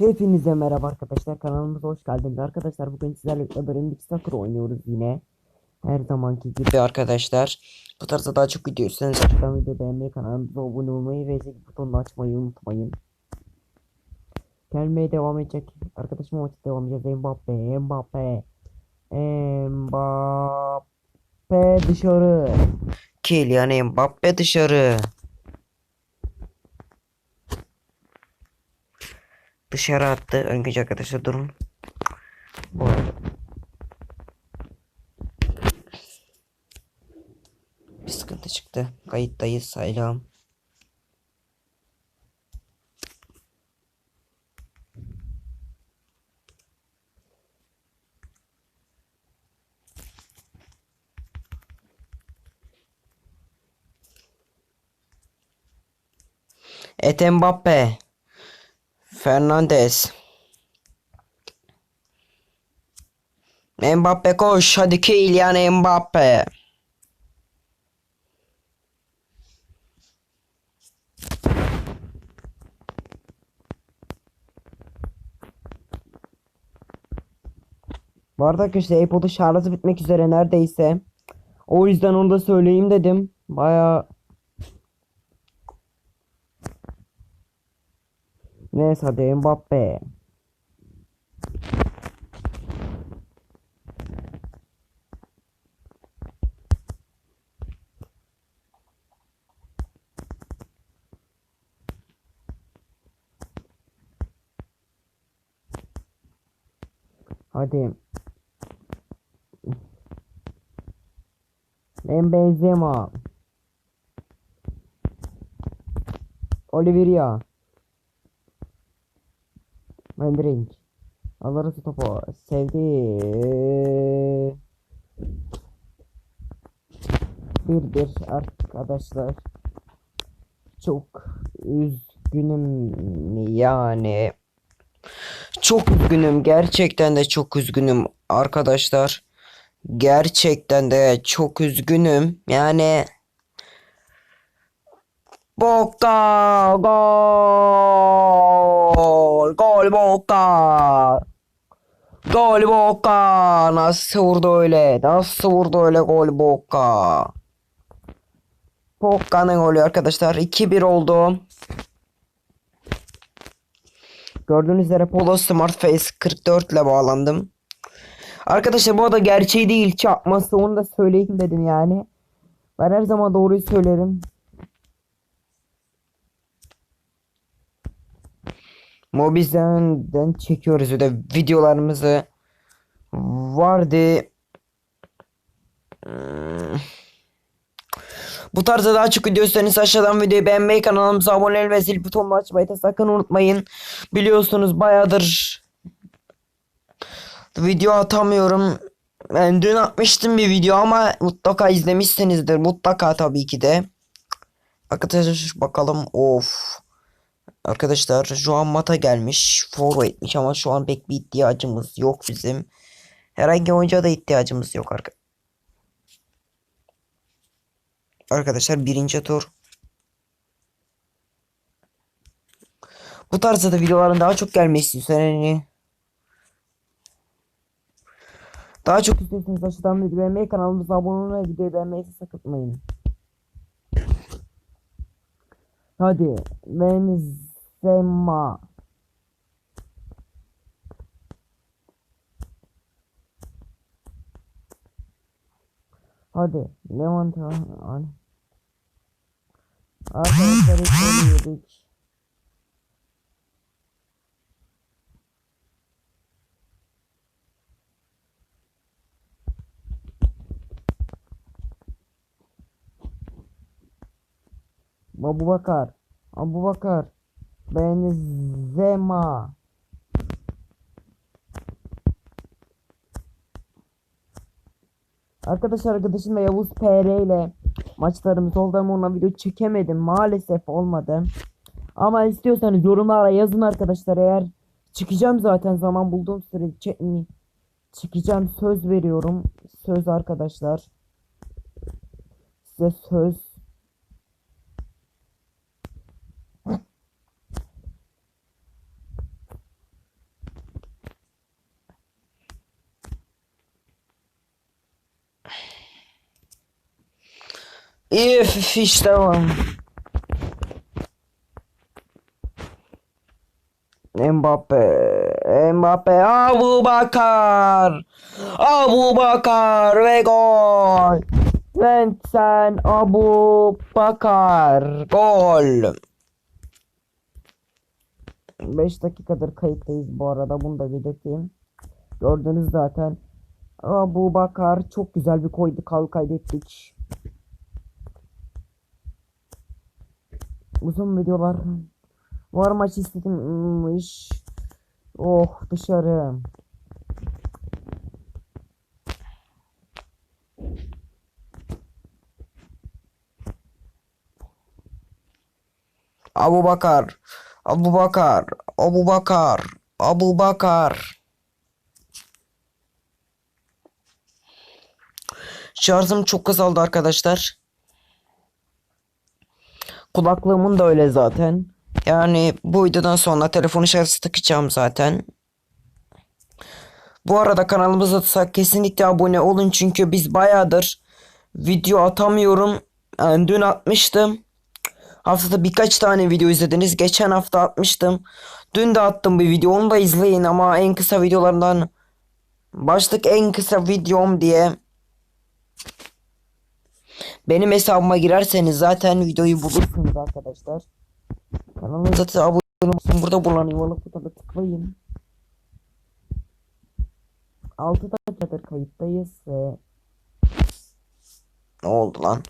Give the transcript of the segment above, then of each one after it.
Hepinize merhaba arkadaşlar kanalımıza hoş geldiniz. Arkadaşlar bugün sizlerle birlikte Brandix Soccer oynuyoruz yine. Her zamanki gibi arkadaşlar. Bu tarzda daha çok video istiyorsanız aşağıdan video beğenmeyi kanalımıza abone olmayı ve zil butonunu açmayı unutmayın. Gelmeye devam edecek. Arkadaşım maçta devam edeceğiz. Mbappe Mbappe Mbappe dışarı. Kylian Mbappe dışarı Dışarı attı. Önceki arkadaşlar durun. Bu arada. Bir sıkıntı çıktı. Kayıttayız saylam. Et Mbappe. Fernandez. Mbappe koş hadi Kylian Mbappe. Bu arada arkadaşlar iPod'un şarjı bitmek üzere neredeyse. O yüzden onu da söyleyeyim dedim. Baya Neyse hadi Mbappe. Hadi. Ben Benzema. Oliveira. Mendrink. Alırız topu. Sevdi. Bir bir arkadaşlar. Çok üzgünüm yani. Çok üzgünüm. Gerçekten de çok üzgünüm arkadaşlar. Gerçekten de çok üzgünüm. Yani Boca gol gol Boca gol Boca nasıl vurdu öyle nasıl vurdu öyle gol Boca Boca'nın golü arkadaşlar 2-1 oldu Gördüğünüz üzere Polo Smart Face 44 ile bağlandım Arkadaşlar bu arada gerçeği değil çarpması onu da söyleyeyim dedim yani ben her zaman doğruyu söylerim Mobizen'den çekiyoruz bir de videolarımızı vardı. Hmm. Bu tarzda daha çok video istiyorsanız aşağıdan videoyu beğenmeyi, kanalımıza abone olmayı ve zil butonunu açmayı da sakın unutmayın. Biliyorsunuz bayağıdır video atamıyorum. Ben dün atmıştım bir video ama mutlaka izlemişsinizdir. Mutlaka tabii ki de. Arkadaşlar bakalım of. Arkadaşlar şu an mata gelmiş. Forvetmiş ama şu an pek bir ihtiyacımız yok bizim. Herhangi oyuncuya da ihtiyacımız yok arka Arkadaşlar birinci tur. Bu tarzda da videoların daha çok gelmesi istiyorsan hani daha çok istiyorsanız aşağıdan video beğenmeyi kanalımıza abone olmayı videoyu beğenmeyi sakınmayın. Hadi Benzema. Hadi Levant al. Arkadaşlar ilk yedik. Abu Bakar. Abu Bakar. Benzema. Arkadaşlar arkadaşım ve Yavuz PR ile maçlarımız oldu ama ona video çekemedim. Maalesef olmadı. Ama istiyorsanız yorumlara yazın arkadaşlar eğer çıkacağım zaten zaman bulduğum sürece çıkacağım söz veriyorum. Söz arkadaşlar. Size söz If işte o. Mbappe, Mbappe, Abu Bakar, Abu Bakar ve gol. Vincent Abu Bakar gol. 5 dakikadır kayıttayız bu arada bunu da belirteyim. Gördünüz zaten. Abu Bakar çok güzel bir koydu kal kaydettik. Uzun videolar var maç istedim.miş. Oh dışarı. Abu Bakar. Abu Bakar. Abu Bakar. Abu Bakar. Şarjım çok azaldı arkadaşlar. Kulaklığımın da öyle zaten. Yani bu videodan sonra telefonu şarjı takacağım zaten. Bu arada kanalımıza kesinlikle abone olun çünkü biz bayağıdır video atamıyorum. Yani dün atmıştım. Haftada birkaç tane video izlediniz. Geçen hafta atmıştım. Dün de attım bir video. Onu da izleyin ama en kısa videolarından başlık en kısa videom diye benim hesabıma girerseniz zaten videoyu bulursunuz arkadaşlar. Kanalımıza da abone olun. Burada bulunan yuvalık butona tıklayın. 6 dakikadır kayıttayız ve ne oldu lan?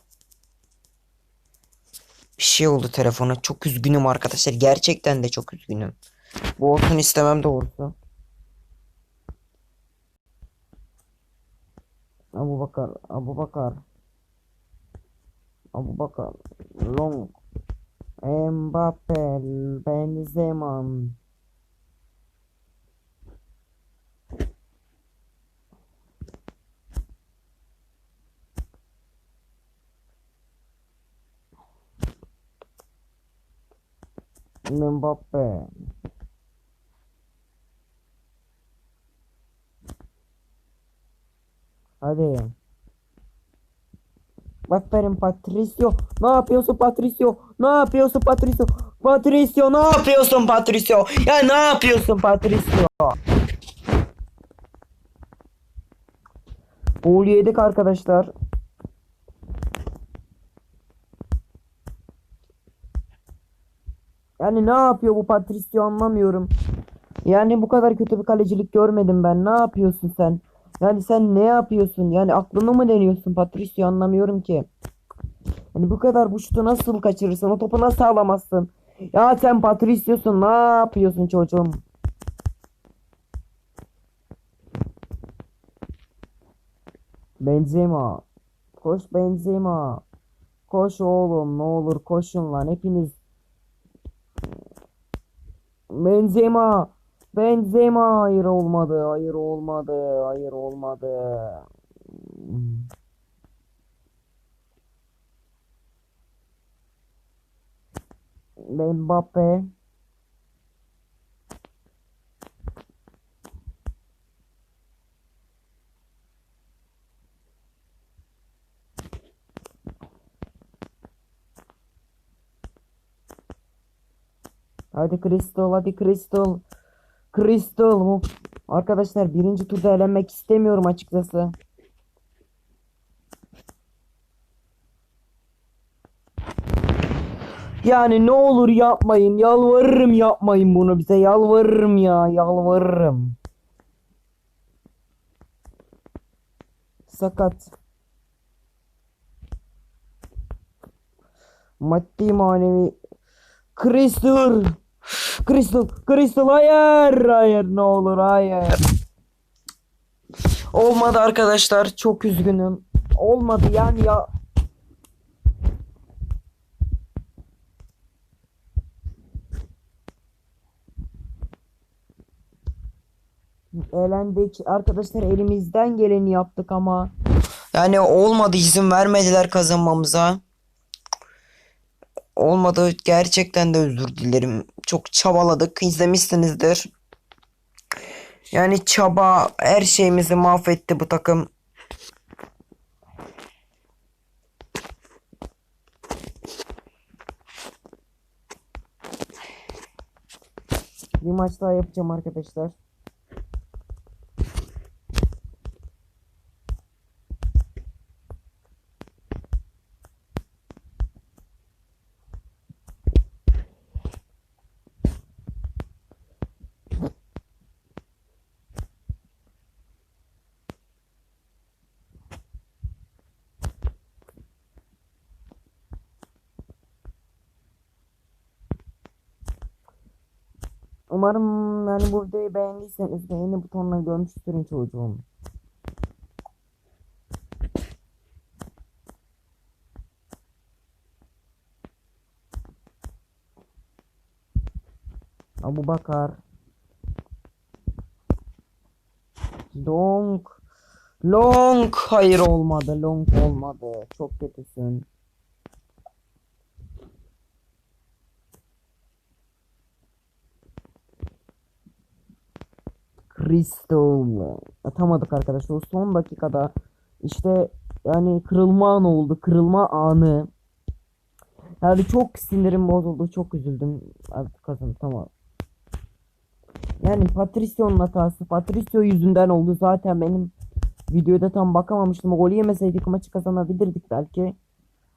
Bir şey oldu telefona. Çok üzgünüm arkadaşlar. Gerçekten de çok üzgünüm. Bu olsun istemem doğrusu. Abu Bakar, Abu Bakar. Abu Bakar, Long, Mbappe, Benzema. Mbappe. Hadi. Aferin Patricio. Ne yapıyorsun Patricio? Ne yapıyorsun Patricio? Patricio ne yapıyorsun Patricio? Ya ne yapıyorsun Patricio? Gol yedik arkadaşlar. Yani ne yapıyor bu Patricio anlamıyorum. Yani bu kadar kötü bir kalecilik görmedim ben. Ne yapıyorsun sen? Yani sen ne yapıyorsun? Yani aklını mı deniyorsun Patricio anlamıyorum ki. Yani bu kadar bu şutu nasıl kaçırırsın? O topu nasıl alamazsın? Ya sen Patricio'sun. Ne yapıyorsun çocuğum? Benzema. Koş Benzema. Koş oğlum ne olur koşun lan hepiniz. Benzema. Benzema hayır olmadı. Hayır olmadı. Hayır olmadı. Mbappe. Hadi Crystal, hadi Crystal. Crystal bu. Arkadaşlar birinci turda elenmek istemiyorum açıkçası. Yani ne olur yapmayın. Yalvarırım yapmayın bunu bize. Yalvarırım ya. Yalvarırım. Sakat. Maddi manevi. Crystal. Crystal. Crystal hayır. Hayır ne olur hayır. Olmadı arkadaşlar. Çok üzgünüm. Olmadı yani ya. Elendik. Arkadaşlar elimizden geleni yaptık ama. Yani olmadı izin vermediler kazanmamıza olmadı. Gerçekten de özür dilerim. Çok çabaladık. İzlemişsinizdir. Yani çaba her şeyimizi mahvetti bu takım. Bir maç daha yapacağım arkadaşlar. Umarım yani bu videoyu beğendiyseniz beğeni butonuna görmüştürün çocuğum. Abu Bakar. Long. Long. Hayır olmadı. Long olmadı. Çok kötüsün. Crystal. Atamadık arkadaşlar. O son dakikada işte yani kırılma anı oldu. Kırılma anı. Yani çok sinirim bozuldu. Çok üzüldüm. Artık kazandı tamam. Yani Patricio'nun hatası. Patricio yüzünden oldu. Zaten benim videoda tam bakamamıştım. Golü yemeseydik maçı kazanabilirdik belki.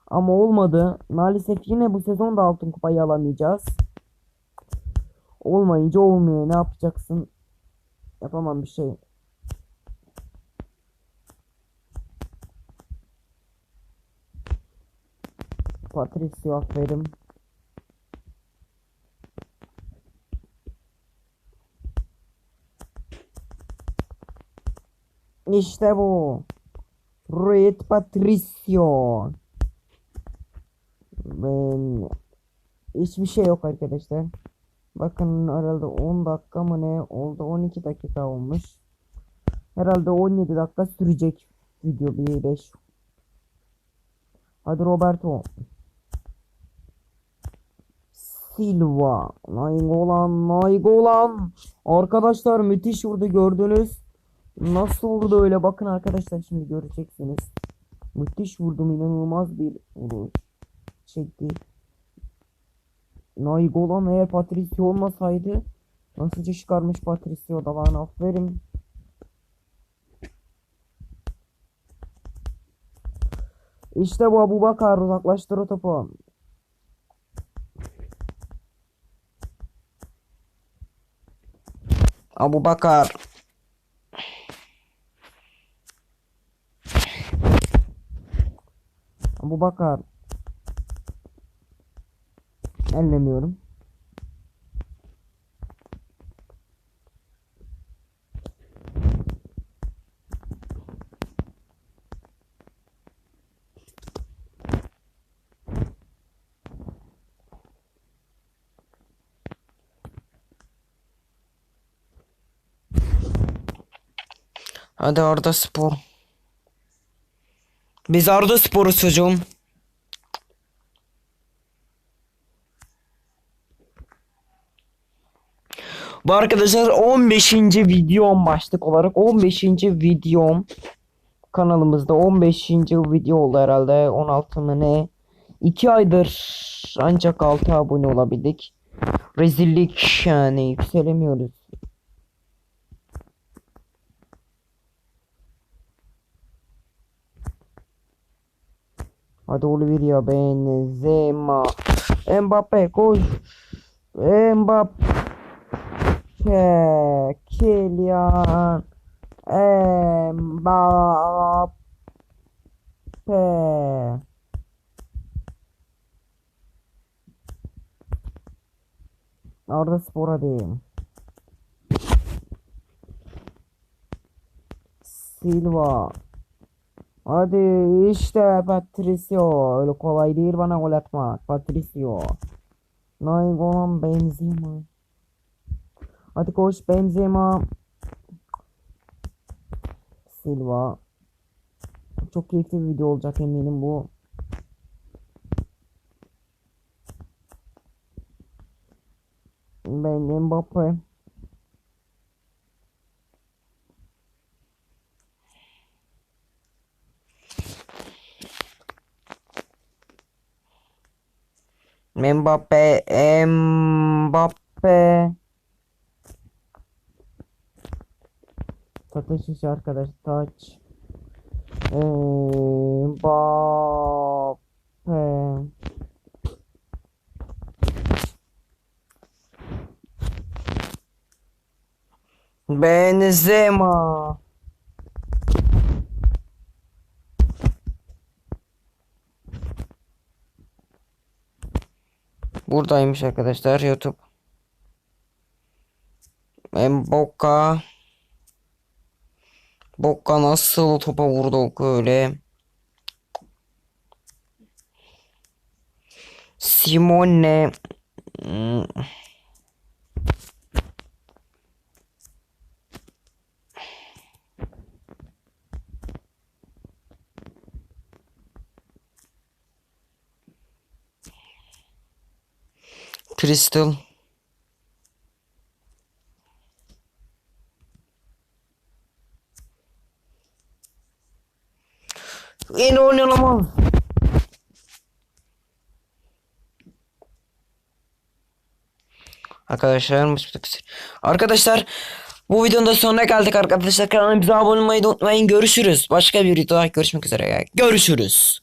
Ama olmadı. Maalesef yine bu sezon da altın kupayı alamayacağız. Olmayınca olmuyor. Ne yapacaksın? Yapamam bir şey. Patricio aferin. İşte bu. Red Patricio. Ben hiçbir şey yok arkadaşlar. Bakın herhalde 10 dakika mı ne oldu 12 dakika olmuş. Herhalde 17 dakika sürecek video bir 5. Hadi Roberto. Silva. Nainggolan, Nainggolan. Arkadaşlar müthiş vurdu gördünüz. Nasıl vurdu öyle bakın arkadaşlar şimdi göreceksiniz. Müthiş vurdum inanılmaz bir vuruş çekti. Nainggolan eğer Patricio olmasaydı nasıl çıkarmış Patricio da bana aferin. İşte bu Abu Bakar uzaklaştır o topu. Abu Bakar. Abu Bakar. Ellemiyorum. Hadi Arda Spor. Biz Arda Spor'uz çocuğum. Arkadaşlar 15. videom başlık olarak 15. videom kanalımızda 15. video oldu herhalde 16 mı ne 2 aydır ancak 6 abone olabildik rezillik yani yükselemiyoruz Hadi Olivia Benzema Mbappe koş Mbappe Kylian Mbappe Arda Spor hadi Silva Hadi işte Patricio. Öyle kolay değil bana gol atmak. Patricio. Nainggolan Benzema. Hadi koş Benzema. Silva. Çok keyifli bir video olacak eminim bu. Ben Mbappe. Mbappe, Mbappe. Satış işi arkadaş. Taç. Ee, Mbappe. Benzema. Buradaymış arkadaşlar YouTube. Mboka. Boka nasıl topa vurdu öyle. Simone. Crystal. İnanılmaz. Arkadaşlar Arkadaşlar bu videonun da sonuna geldik arkadaşlar. Kanalımıza abone olmayı unutmayın. Görüşürüz. Başka bir videoda görüşmek üzere. Görüşürüz.